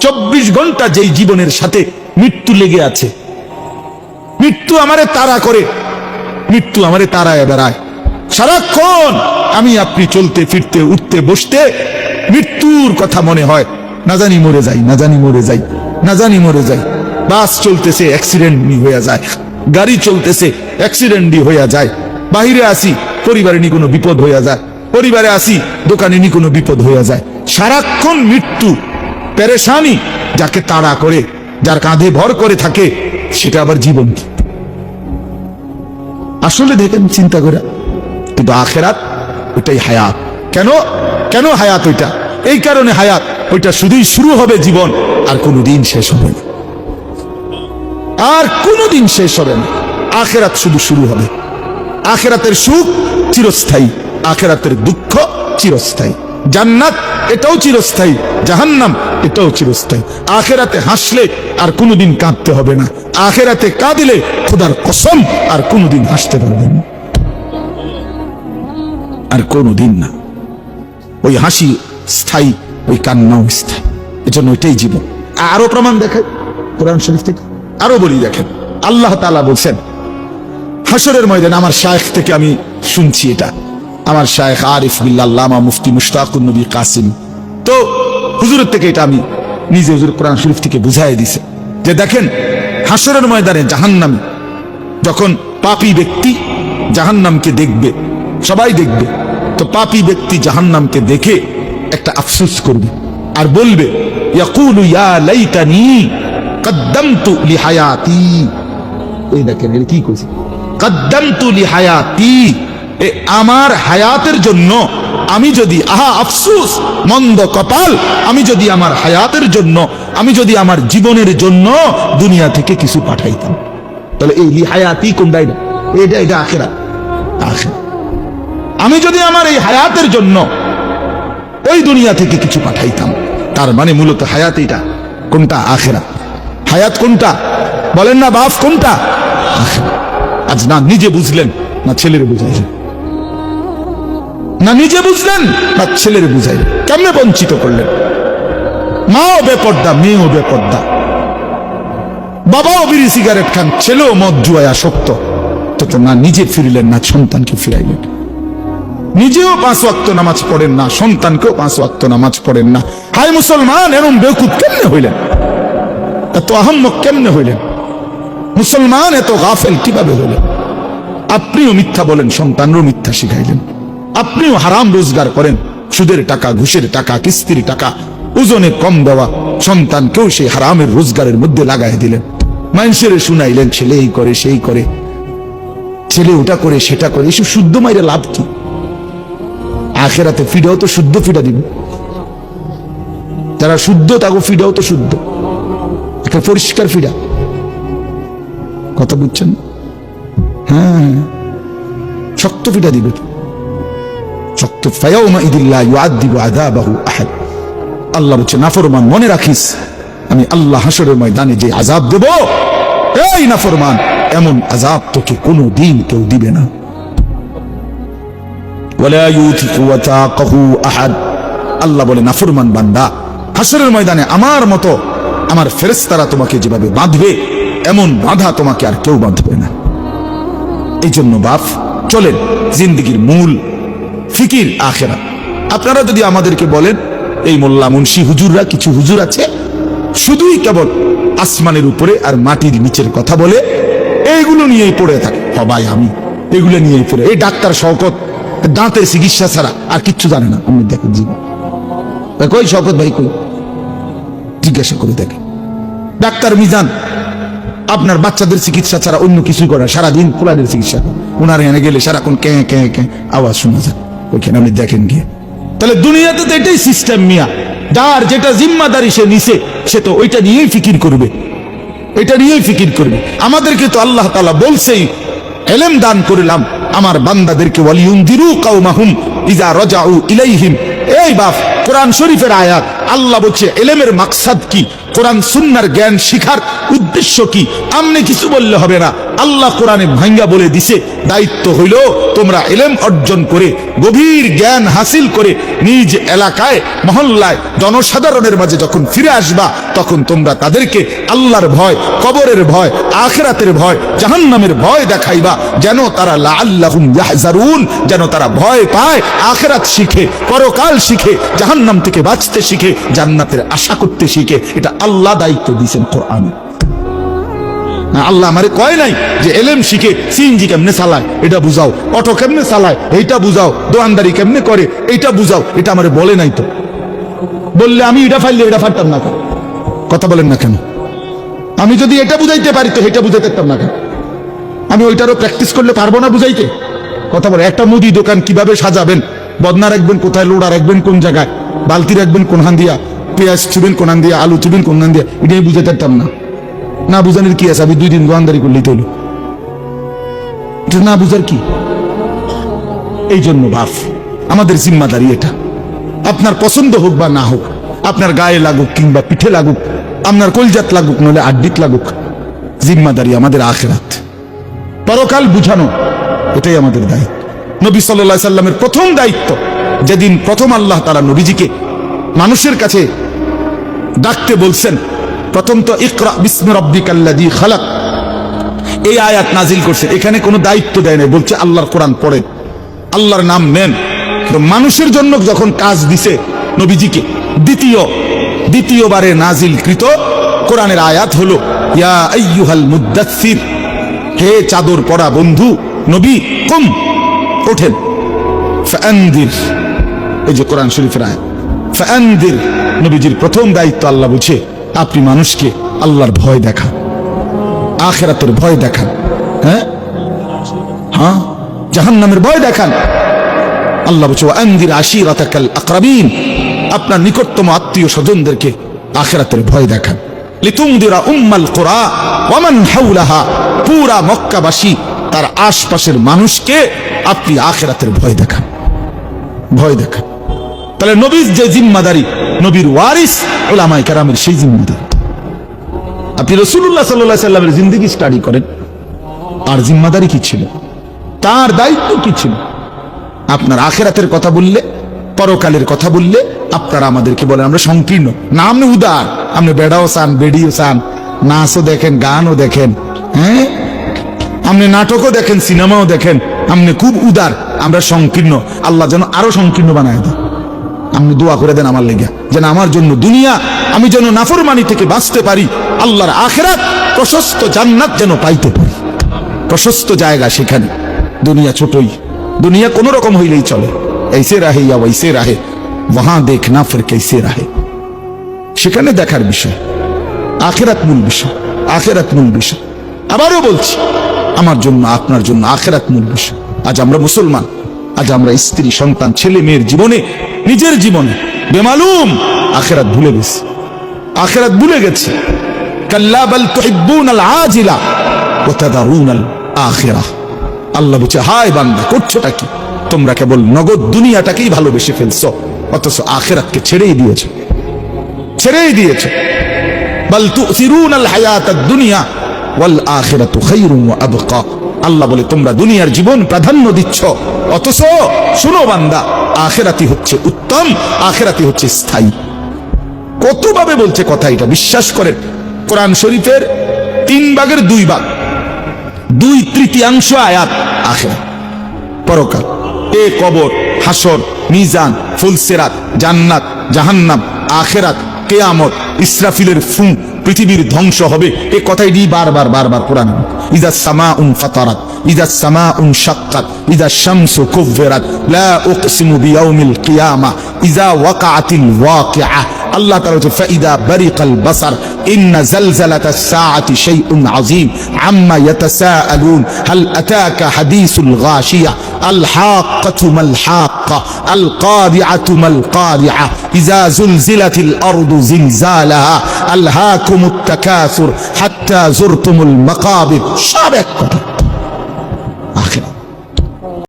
চব্বিশ ঘণ্টা যেই জীবনের সাথে মৃত্যু লেগে আছে। মৃত্যু আমারে তারা করে। মৃত্যু আমারে তাড়ায় বেড়ায়। সারাক্ষণ আমি আপনি চলতে, ফিরতে, উঠতে, বসতে মৃত্যুর কথা মনে হয়। না জানি মরে যাই, না জানি মরে যাই, না জানি মরে যাই। বাস চলতেছে অ্যাক্সিডেন্ট হয়ে যায়। গাড়ি চলতেছে অ্যাক্সিডেন্ট হইয়া যায়। বাহিরে আসি, পরিবারে নি কোনো বিপদ হইয়া যায়। পরিবারে আসি, দোকানে নি কোনো বিপদ হইয়া যায়। সারাক্ষণ মৃত্যু পেরেশানি যাকে তাড়া করে, যার কাঁধে ভর করে থাকে, সেটা আবার জীবন আসলে দেখেন চিন্তা করে, কিন্তু আখেরাত ওইটাই হায়াত। কেন? কেন হায়াত ওইটা? এই কারণে হায়াত, ওইটা শুধুই শুরু হবে জীবন, আর কোনোদিন শেষ হবে না। আর কোনোদিন শেষ হবে না। আখেরাত শুধু শুরু হবে। আখেরাতের সুখ চিরস্থায়ী, আখেরাতের দুঃখ চিরস্থায়ী। জান্নাত, এটাও চিরস্থায়ী। জাহান্নাম, এটাও চিরস্থায়ী। আখেরাতে হাসলে আর কোনোদিন কাঁদতে হবে না। আখেরাতে কাঁদিলে খোদার কসম আর কোনোদিন হাসতে পারবেন না। আর কোনোদিন না। ওই হাসি স্থায়ী, ওই কান্নাও স্থায়ী। এজন্য ওইটাই জীবন। আরও প্রমাণ দেখেন কোরআন শরীফ থেকে। আরও বলি দেখেন। আল্লাহ তাআলা বলছেন হাসরের ময়দানে আমার শায়েখ থেকে আমি শুনছি এটা। আমার শায়েখ আরিফ বিল্লাল্লামা মুফতি মুশতাকুন নবী কাসিম। তো হুজুরের থেকে এটা আমি নিজে হুজুর কোরআন শরীফ থেকে বুঝাই দিছে। যে দেখেন, হাসরের ময়দানে জাহান্নামী যখন পাপী ব্যক্তি জাহান্নামকে দেখবে, সবাই দেখবে, তো পাপী ব্যক্তি জাহান্নামকে দেখে একটা আফসোস করবে আর বলবে, ইয়াকুলু ইয়া লাইতানি কদ্দামতু লিহায়াতি। এই দেখেন এটা কি কইছে কদ্দামতু লিহায়াতি। এ আমার হায়াতের জন্য আমি যদি, আহা, আফসুস, মন্দ কপাল, আমি যদি আমার হায়াতের জন্য, আমি যদি আমার জীবনের জন্য দুনিয়া থেকে কিছু পাঠাইতাম। তাহলে এই লিহায়াতি কোনটা এটা এটা এটা আখেরা আখেরা আমি যদি আমার এই হায়াতের জন্য ওই দুনিয়া থেকে কিছু পাঠাইতাম, তার মানে মূলত হায়াত এটা। কোনটা? আখেরা হায়াত কোনটা? বলেন না বাপ কোনটা। আজ না, নিজে বুঝলেন, না ছেলের বুঝাইলেন না নিজে বুঝলেন? না ছেলের বুঝাই কেমনে বঞ্চিত করলেন? মাও বেপর্দা, মেয়েও বেপর্দা। বাবাও বিড়ি সিগারেট খান, ছেলেও মদ জুয়ায় আসক্ত। তো না নিজে ফিরিলেন, না সন্তানকে ফিরাইলেন। নিজেও পাঁচ ওয়াক্ত নামাজ পড়েন না, সন্তানকেও পাঁচ ওয়াক্ত নামাজ পড়েন না। হাই মুসলমান, এরম বেকুব কেমনে হইলেন? এত আহম্মক কেমনে হইলেন? মুসলমান এত গাফেল কীভাবে হইলেন আপনিও মিথ্যা বলেন, সন্তানরও মিথ্যা শিখাইলেন। আপনিও হারাম রোজগার করেন। সুদের টাকা, ঘুষের টাকা, কিস্তির টাকা, ওজনে কম দেওয়া। সন্তানকেও সেই হারামের রোজগারের মধ্যে লাগাই দিলেন। মানুষের শুনাইলেন ছেলে এই করে, সেই করে। ছেলে ওটা করে, সেটা করে। এসব শুদ্ধ মাইরে লাভ কি? আখেরাতে ফিডাও তো শুদ্ধ ফিডা দিবে। যারা শুদ্ধ তাকে ফিডাও তো শুদ্ধ। একটা পরিষ্কার ফিডা। কথা বুঝছেন? হ্যাঁ। শক্ত ফিডা দিবে। শক্ত ফায়াউমা ইদিল্লাহ ইউআদ্দিবু আযাবাহু আহাদ। আল্লাহ বলছে, নাফরমান, মনে রাখিস, আমি আল্লাহ হাসরের ময়দানে যে আযাব দেব, এই নাফরমান, এমন আযাব তোকে কোনো দিন কেউ দিবে না। ওয়ালা ইউথিকু ওয়াতাকাহু আহাদ। আল্লাহ বলে, নাফরমান বান্দা হাসরের ময়দানে আমার মতো আমার ফেরেশতারা তোমাকে যেভাবে বাঁধবে, এমন বাঁধা তোমাকে আর কেউ বাঁধবে না। এই জন্য বাপ, চলেন, জিন্দগির মূল ফিকির, আখেরা। আপনারা যদি আমাদেরকে বলেন, এই মোল্লা মুন্সি হুজুররা কিছু হুজুর আছে, শুধুই কেবল আসমানের উপরে আর মাটির নিচের কথা বলে, এইগুলো নিয়েই পড়ে থাকে। সবাই আমি, এগুলো নিয়েই পড়ে। এই ডাক্তার শওকত দাঁতের চিকিৎসা ছাড়া আর কিচ্ছু জানে না। আপনি দেখেন জীবন। কই শওকত ভাই, কই? জিজ্ঞাসা করে দেখে। ডাক্তার মিজান, আপনার বাচ্চাদের চিকিৎসা ছাড়া অন্য কিছুই করে। সারাদিন পোলাদের চিকিৎসা। ওনার এখানে গেলে সারাক্ষণ কে কে কে আওয়াজ শোনা যায়। ওইখানে আপনি দেখেন গিয়ে। তাহলে দুনিয়াতে তো এটাই সিস্টেম মিয়া। যার যেটা জিম্মাদারি সে নিছে, সে তো ওইটা নিয়েই ফিকির করবে। এটা নিয়েই ফিকির করবে। আমাদেরকে তো আল্লাহ তাআলা বলছেই, এলেম দান করলাম, আমার বান্দাদেরকে কোরআন শরীফের আয়াত, আল্লাহ বলছে, এলেমের মাকসাদ কি? কোরআন সুন্নার জ্ঞান শিখার উদ্দেশ্য কি? আমনে কিছু বললে হবে না। আল্লাহ কোরআনে ভাঙ্গা বলে দিছে, দায়িত্ব হইল তোমরা এলেম অর্জন করে, গভীর জ্ঞান হাসিল করে নিজ এলাকায়, মহল্লায় জনসাধারণের মাঝে যখন ফিরে আসবা, তখন তোমরা তাদেরকে আল্লাহর ভয়, কবরের ভয়, আখেরাতের ভয়, জাহান্নামের ভয় দেখাইবা, যেন তারা লাআল্লাহুম ইয়াহজারুন, যেন তারা ভয় পায়, আখেরাত শিখে, পরকাল শিখে, জাহান্নাম থেকে বাঁচতে শিখে, জান্নাতের আশা করতে শিখে। এটা আল্লাহ দায়িত্ব দিয়েছেন কোরআনে। আল্লাহ আমারে কয় নাই যে এলেম শিখে সিএনজি কেমনে চালায়? এটা বুঝাও। অটো কেমনে চালায়? এইটা বুঝাও। দোয়ানদারি কেমনে করে? এইটা বুঝাও। এটা আমারে বলে নাই তো। বললে আমি এটা ফাইলে এটা ফারতাম না? কথা বলেন না কেন? আমি যদি এটা বুঝাইতে পারি তো এটা বুঝাইতে পারতাম না কেন? আমি ওইটারও প্র্যাকটিস করলে পারব না বুঝাইতে? কথা বলে, একটা মুদি দোকান কীভাবে সাজাবেন? বদনা রাখবেন কোথায়? লোড়া রাখবেন কোন জায়গায়? বালতি রাখবেন কোন হান দিয়া? পেঁয়াজ চুবেন কোন হান দিয়া? আলু চুবেন কোন হান দিয়া? এটাই বুঝাইতে পারতাম না। না বুঝানোর কি আছে? আমি দুই দিন দোকানদারি করলেই তো হলো। এটা না বুঝার কি? এই জন্য বাপ, আমাদের জিম্মাদারি এটা। আপনার পছন্দ হোক বা না হোক, আপনার গায়ে লাগুক কিংবা পিঠে লাগুক, আপনার কলজাত লাগুক নলে আড্ডিত লাগুক, জিম্মাদারি আমাদের আখেরাত। পরকাল বুঝানো, এটাই আমাদের দায়িত্ব। নবী সাল্লাহ সাল্লামের প্রথম দায়িত্ব, যেদিন প্রথম আল্লাহ তারা নবীজিকে মানুষের কাছে ডাকতে বলছেন প্রথম তো ইকরা বিস্মি রব্বিকাল্লাযী খালাক। এই আয়াত নাজিল করছে। এখানে কোনো দায়িত্ব দেয় না বলছে আল্লাহর কোরআন পড়েন আল্লাহর নাম নেন। তো মানুষের জন্য যখন কাজ দিছে নবীজিকে, দ্বিতীয়, দ্বিতীয়বারে নাজিল কৃত কোরআনের আয়াত হলো, ইয়া আইয়ুহাল মুদ্দাসসির হে চাদর পরা বন্ধু, নবী, কুম, ওঠেন। ফাআনদির, এই যে কোরআন শরীফের আয়াত। ফাআনদির, নবীজির প্রথম দায়িত্ব আল্লাহ বুঝে আপনি মানুষকে আল্লাহর ভয় দেখান। আখেরাতের ভয় দেখান। হ্যাঁ? হ্যাঁ? জাহান্নামের ভয় দেখান। আল্লাহ বলছে আন্দির আশিরাতাকাল আকরাবিন। আপনার নিকটতম আত্মীয় স্বজনদেরকে আখেরাতের ভয় দেখান। লিতুমদিরা উম্মাল কুরা, ওয়ামান হাওলাহা। পুরা মক্কাবাসী, তার আশপাশের মানুষকে আপনি আখেরাতের ভয় দেখান। ভয় দেখান। তাহলে নবীর যে জিম্মাদারি নবীর ওয়ারিস ওলামাই কারামের সেই জিম্মাদারি। আপনি রসুল্লাহ সাল্লাহ সাল্লামের জিন্দগি স্টাডি করেন আর জিম্মাদারি কি ছিল? তার দায়িত্ব কি ছিল? আপনার আখেরাতের কথা বললে, পরকালের কথা বললে, আপনারা আমাদেরকে বলেন, আমরা সংকীর্ণ। না, আপনি উদার, আপনি বেড়াও চান, বেডিও চান, নাচও দেখেন, গানও দেখেন হ্যাঁ? আপনি নাটকও দেখেন, সিনেমাও দেখেন, আপনি খুব উদার, আমরা সংকীর্ণ। আল্লাহ যেন আরও সংকীর্ণ বানায় দেয় আপনি দোয়া করে দেন আমার লেগে। যেন আমার জন্য দুনিয়া, আমি যেন নাফরমানি থেকে বাঁচতে পারি, আল্লাহর আখেরাত, প্রশস্ত জান্নাত যেন পাইতে পারি। প্রশস্ত জায়গা সেখানে। দুনিয়া ছোটই। দুনিয়া কোনো রকম হইলেই চলে। এইসে রাহে ইয়া ওইসে রাহে। ওহা দেখ না ফের কেসে রাহে। সেখানে দেখার বিষয়। আখেরাত মূল বিষয়। আখেরাত মূল বিষয়। আবারও বলছি, আমার জন্য, আপনার জন্য আখেরাত মূল বিষয়। আজ আমরা মুসলমান। আজ আমরা স্ত্রী, সন্তান, ছেলে, মেয়ের জীবনে নিজের জীবনে। বেমালুম। আখেরাত ভুলে গেছি। আখেরাত ভুলে গেছে। আল্লাহ বলছে, হায় বান্দা, করছোটা কি? তোমরা কেবল নগদ দুনিয়াটাকেই ভালোবেসে ফেলছো, অথচ আখেরাতকে ছেড়েই দিয়েছ। ছেড়েই দিয়েছ। বাল তুসিরুনাল হায়াতাদ দুনিয়া ওয়াল আখিরাতু খায়রুম ওয়া আবকা। আল্লাহ বলে, তোমরা দুনিয়ার জীবন প্রাধান্য দিচ্ছ, অথচ শুনো বান্দা আখেরাতি হচ্ছে উত্তম, আখেরাতি হচ্ছে স্থায়ী। কতভাবে বলছে কথা এটা? বিশ্বাস করেন, কোরআন শরীফের তিন ভাগের দুই ভাগ। দুই তৃতীয়াংশ আয়াত আখেরাত পরকাল, এ কবর হাসর মিজান, ফুলসেরাত, জান্নাত, জাহান্নাম, আখেরাত, কেয়ামত, ইসরাফিলের ফুঁ। পৃথিবীর ধ্বংস হবে এ কথাই দি বারবার বারবার কোরআন ইদা সামা উন ফাতারাত ইদা সামা উন শাক্কাত ইদা শামসু কুভরাত লা উকসিমু বিয়াউমিল কিয়ামা ইদা ওয়াকাআতিল ওয়াকিআ আল্লাহ তাআলা বলছে ফাইদা বারিকাল বাসার ইন্না জালজালাতাস সাআতি শাইউন আযীম আম্মা ইয়াতাসাআলুন হাল আতাকা হাদিসুল গাশিয়া الحاقة ما الحاقة القادعة ما القادعة. إذا زلزلت الأرض زلزالها ألهاكم التكاثر حتى زرتم المقابر. شابك.